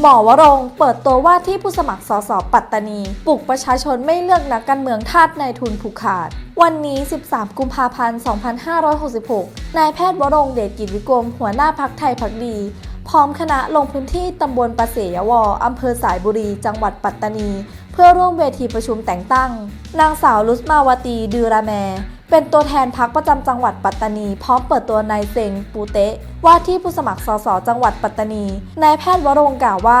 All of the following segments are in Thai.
หมอวรงเปิดตัวว่าที่ผู้สมัครสสปัตตานี ปลุกประชาชนไม่เลือกนักการเมืองทาสในทุนผูกขาด วันนี้ 13 กุมภาพันธ์ 2566 นายแพทย์วรงเดชกิจวิกรม หัวหน้าพักไทยพักดี พร้อมคณะลงพื้นที่ตำบลปะเสยวออำเภอสายบุรี จังหวัดปัตตานี เพื่อร่วมเวทีประชุมแต่งตั้ง นางสาวลุสมาวตีดือราแม เป็นตัวแทนพักประจำจังหวัดปัตตานี พร้อมเปิดตัวนายเซงปูเตะว่าที่ผู้สมัครสสจังหวัดปัตตานีนายแพทย์วรงกล่าวว่า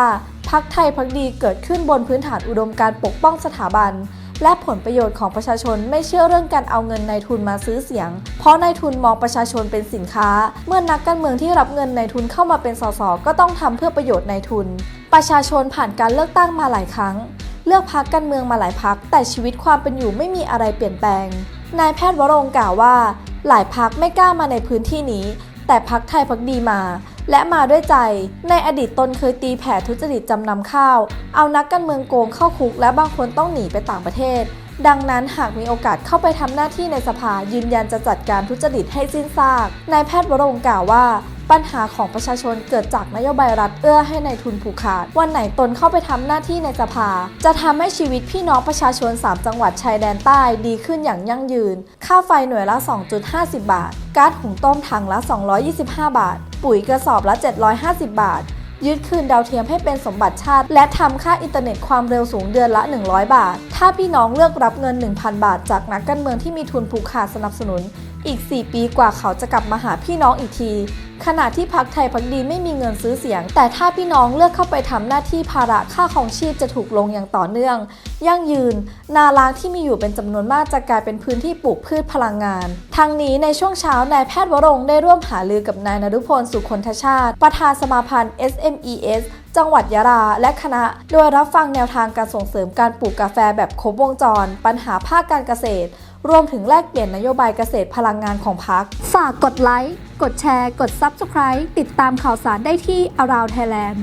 พักไทยพักดีเกิดขึ้นบนพื้นฐานอุดมการปกป้องสถาบัน และผลประโยชน์ของประชาชนไม่เชื่อเรื่องการเอาเงินในทุนมาซื้อเสียง เพราะนายทุนมองประชาชนเป็นสินค้า เมื่อนักการเมืองที่รับเงินในทุนเข้ามาเป็นสสก็ต้องทำเพื่อประโยชน์ในทุน ประชาชนผ่านการเลือกตั้งมาหลายครั้ง เลือกพักการเมืองมาหลายพักแต่ชีวิตความเป็นอยู่ไม่มีอะไรเปลี่ยนแปลง นายแพทย์วรงกล่าวว่า หลายพักไม่กล้ามาในพื้นที่นี้ แต่พักไทยพักดีมา และมาด้วยใจ ในอดีตตนเคยตีแผ่ทุจริตจำนำข้าว เอานักการเมืองโกงเข้าคุก และบางคนต้องหนีไปต่างประเทศ ดังนั้นหากมีโอกาสเข้าไปทำหน้าที่ในสภายืนยันจะจัดการทุจริตให้สิ้นซาก นายแพทย์วรงกล่าวว่า ปัญหาของประชาชนเกิดจากนโยบายรัฐเอื้อให้ในายทุนผูกขาด วันไหนตนเข้าไปทำหน้าที่ในสภา จะทำให้ชีวิตพี่น้องประชาชน 3 จังหวัดชายแดนใต้ดีขึ้นอย่างยั่งยืน ค่าไฟหน่วยละ 2.50 บาท ก๊าซหุงต้มถังละ 225 บาท ปุ๋ยกระสอบละ 750 บาทยึดคืนดาวเทียมให้เป็นสมบัติชาติ และทำค่าอินเทอร์เน็ตความเร็วสูงเดือนละ 100 บาท ถ้าพี่น้องเลือกรับเงิน 1,000 บาท จากนักการเมืองที่มีทุนผูกขาดสนับสนุน อีก 4 ปีกว่าเขาจะกลับมาหาพี่น้องอีกที ขณะที่พักไทยพักดีไม่มีเงินซื้อเสียง แต่ถ้าพี่น้องเลือกเข้าไปทำหน้าที่ภาระค่าของชีพจะถูกลงอย่างต่อเนื่อง ยั่งยืน นาล้างที่มีอยู่เป็นจำนวนมากจะกลายเป็นพื้นที่ปลูกพืชพลังงาน ทั้งนี้ในช่วงเช้านายแพทย์วรงได้ร่วมหารือกับนายนรุพลสุคนทชาติ ประธานสมาพันธ์ SMES จังหวัดยะลาและคณะ โดยรับฟังแนวทางการส่งเสริมการปลูกกาแฟแบบครบวงจร ปัญหาภาคการเกษตร รวมถึงแลกเปลี่ยนนโยบายเกษตรพลังงานของพัก ฝากกดไลค์ กดแชร์ กด Subscribe ติดตามข่าวสารได้ที่ Around Thailand